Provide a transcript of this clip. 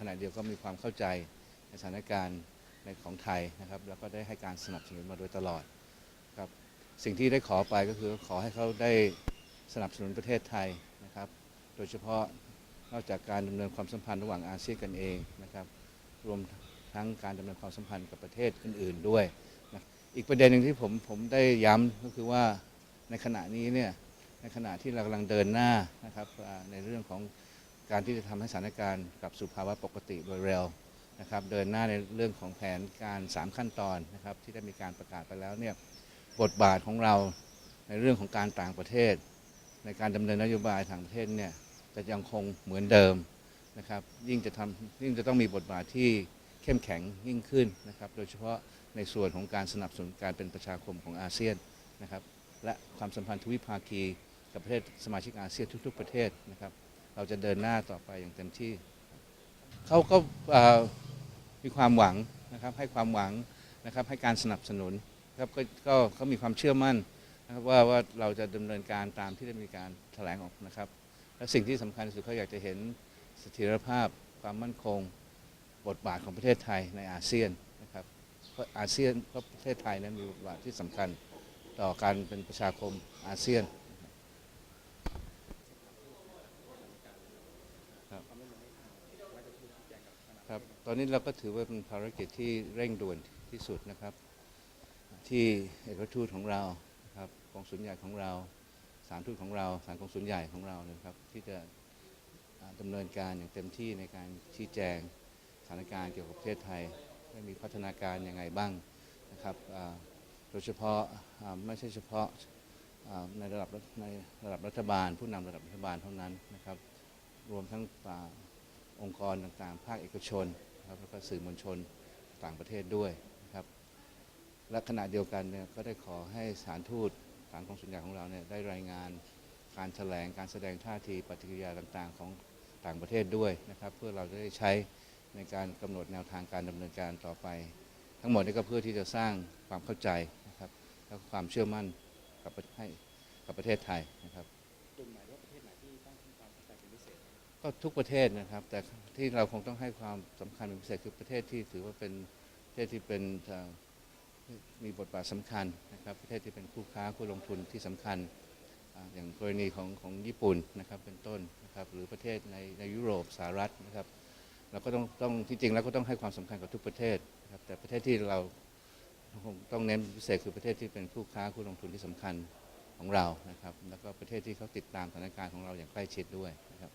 ขณะเดียวก็มีความเข้าใจในสถานการณ์ในของไทยนะครับ แล้วก็ได้ให้การสนับสนุนมาโดยตลอดครับสิ่งที่ได้ขอไปก็คือขอให้เขาได้สนับสนุนประเทศไทยนะครับ โดยเฉพาะนอกจากการดำเนินความสัมพันธ์ระหว่างอาเซียนกันเองนะครับ รวมทั้งการดำเนินความสัมพันธ์กับประเทศอื่น ๆด้วยนะอีกประเด็นหนึ่งที่ผมผมได้ย้ำก็คือว่าในขณะนี้เนี่ยในขณะที่เรากำลังเดินหน้านะครับในเรื่องของ การที่จะทำให้สถานการณ์กลับสู่ภาวะปกติโดยเร็วนะครับเดินหน้าในเรื่องของแผนการ 3 ขั้นตอนนะครับที่ได้มีการประกาศไปแล้วเนี่ยบทบาทของเราในเรื่องของการต่างประเทศ ในการดำเนินนโยบายทางประเทศเนี่ยจะยังคงเหมือนเดิมนะครับยิ่งจะทำยิ่งจะต้องมีบทบาทที่เข้มแข็งยิ่งขึ้นนะครับโดยเฉพาะในส่วนของการสนับสนุนการเป็นประชาคมของอาเซียนนะครับและความสัมพันธ์ทวิภาคีกับประเทศสมาชิกอาเซียนทุก ๆ ประเทศนะครับ เราจะเดินหน้าต่อไปอย่างเต็มที่ เขาก็มีความหวังนะครับ ให้ความหวังนะครับ ให้การสนับสนุนนะครับก็ก็เขามีความเชื่อมั่นนะครับว่าว่าเราจะดำเนินการตามที่ได้มีการแถลงออกนะครับ และสิ่งที่สำคัญที่สุดเขาอยากจะเห็นเสถียรภาพ ความมั่นคง บทบาทของประเทศไทยในอาเซียนนะครับเพราะอาเซียนเพราะประเทศไทยนั้นมีบทบาทที่สำคัญต่อการเป็นประชาคมอาเซียน ครับตอนนี้เราก็ถือว่าเป็นภารกิจที่เร่งด่วนที่สุดนะครับ ที่เอกทูตของเราครับกองสุลใหญ่ของเราสารทูตของเราสารกองสุลใหญ่ของเรานะครับ ที่จะอ่าดำเนินการอย่างเต็มที่ในการชี้แจงสถานการณ์เกี่ยวกับประเทศไทยว่ามีพัฒนาการยังไงบ้างนะครับโดยเฉพาะไม่ใช่เฉพาะในระดับในระดับรัฐบาล ผู้นำระดับรัฐบาลเท่านั้นนะครับ รวมทั้ง องค์กรต่างๆ ภาคเอกชนนะครับแล้วก็สื่อมวลชนต่างประเทศด้วยนะครับและขณะเดียวกันเนี่ยก็ได้ขอให้สถานทูตสถานกองสุลใหญ่ของเราเนี่ยได้รายงานการแถลงการแสดงท่าทีปฏิกิริยาต่างๆ ของต่างประเทศด้วยนะครับ เพื่อเราจะได้ใช้ในการกำหนดแนวทางการดำเนินการต่อไป ทั้งหมดนี้ก็เพื่อที่จะสร้างความเข้าใจนะครับและความเชื่อมั่นกับประให้กับประเทศไทยนะครับกลุ่มไหนว่าประเทศไหนที่ต้องความสนใจเป็นพิเศษ ก็ทุกประเทศนะครับ แต่ที่เราคงต้องให้ความสำคัญเป็นพิเศษคือประเทศที่ถือว่าเป็นประเทศที่เป็นมีบทบาทสำคัญนะครับ ประเทศที่เป็นคู่ค้าคู่ลงทุนที่สำคัญอย่างกรณีของของญี่ปุ่นนะครับเป็นต้นนะครับหรือประเทศในในยุโรปสหรัฐนะครับเราก็ต้องต้องที่จริงแล้วก็ต้องให้ความสำคัญกับทุกประเทศนะครับแต่ประเทศที่เราคงต้องเน้นพิเศษคือประเทศที่เป็นคู่ค้าคู่ลงทุนที่สำคัญของเรานะครับ แล้วก็ประเทศที่เขาติดตามสถานการณ์ของเราอย่างใกล้ชิดด้วยนะครับ